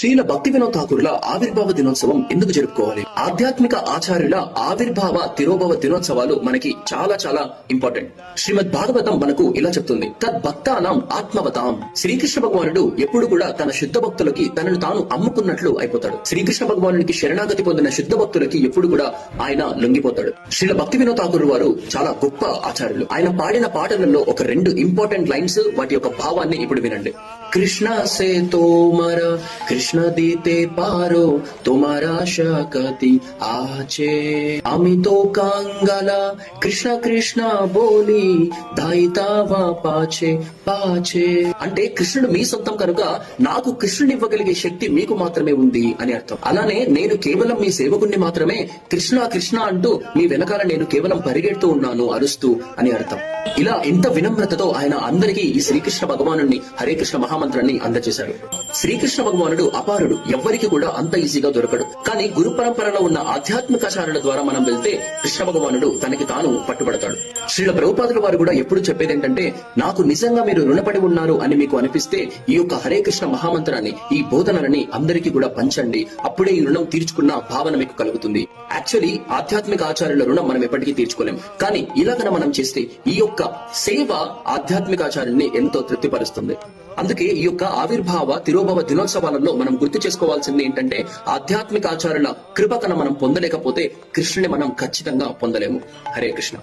శ్రీల భక్తి వినోద్ ఠాకూర్ల ఆవిర్భావ దినోత్సవం ఎందుకు జరుపుకోవాలి? ఆధ్యాత్మిక ఆచార్యుల ఆవిర్భావ తిరోభవ దినోత్సవాలు మనకి చాలా చాలా ఇంపార్టెంట్ శ్రీమద్ భాగవతం మనకు ఇలా చెప్తుంది. తద్భక్తానం ఆత్మవతాం. శ్రీకృష్ణ భగవానుడు ఎప్పుడు కూడా తన శుద్ధ భక్తులకి తనను తాను అమ్ముకున్నట్లు అయిపోతాడు. శ్రీకృష్ణ భగవానుడికి శరణాగతి పొందిన శుద్ధ భక్తులకి ఎప్పుడు కూడా ఆయన లొంగిపోతాడు. శ్రీల భక్తి వినోద్ ఠాకూర్ వారు చాలా గొప్ప ఆచార్యులు. ఆయన పాడిన పాటలలో ఒక రెండు ఇంపార్టెంట్ లైన్స్ వాటి యొక్క భావాన్ని ఇప్పుడు వినండి. కృష్ణ సేతోమర కృష్ణ তৃষ্ণা দিতে পারো তোমার আশা কাতি আছে আমি তো কাঙ্গালা కృష్ణ కృష్ణ బోలి దైతావా పాచే పాచే. అంటే కృష్ణుడు మీ సొంతం కనుక నాకు కృష్ణుని ఇవ్వగలిగే శక్తి మీకు మాత్రమే ఉంది అని అర్థం. అలానే నేను కేవలం మీ సేవకుణ్ణి మాత్రమే కృష్ణ కృష్ణ అంటూ మీ వెనకాల నేను కేవలం పరిగెడుతూ ఉన్నాను అరుస్తూ అని అర్థం. ఇలా ఎంత వినమ్రతతో ఆయన అందరికీ ఈ శ్రీకృష్ణ భగవాను హరే కృష్ణ మహామంత్రాన్ని అందజేశారు. శ్రీకృష్ణ భగవానుడు అపారుడు ఎవ్వరికి కూడా అంత ఈజీగా దొరకడు. కానీ గురు పరంపరలో ఉన్న ఆధ్యాత్మికాచారుల ద్వారా మనం వెళ్తే కృష్ణ భగవానుడు తనకి తాను పట్టుబడతాడు. శ్రీల ప్రభుపాదుల వారు కూడా ఎప్పుడు చెప్పేది ఏంటంటే నాకు నిజంగా మీరు రుణపడి ఉన్నారు అని మీకు అనిపిస్తే ఈ యొక్క హరే కృష్ణ మహామంత్రాన్ని ఈ బోధనలని అందరికీ కూడా పంచండి. అప్పుడే ఈ రుణం తీర్చుకున్న భావన మీకు కలుగుతుంది. యాక్చువల్లీ ఆధ్యాత్మిక ఆచార్యుల రుణం మనం ఎప్పటికీ తీర్చుకోలేం. కానీ ఇలాగన మనం చేస్తే ఈ యొక్క సేవ ఆధ్యాత్మిక ఆచార్యుల్ని ఎంతో తృప్తిపరుస్తుంది. అందుకే ఈ యొక్క ఆవిర్భావ తిరోభవ దినోత్సవాలలో మనం గుర్తు చేసుకోవాల్సింది ఏంటంటే ఆధ్యాత్మిక ఆచారుల కృపతన మనం పొందలేకపోతే కృష్ణుని మనం ఖచ్చితంగా పొందలేము. హరే కృష్ణ.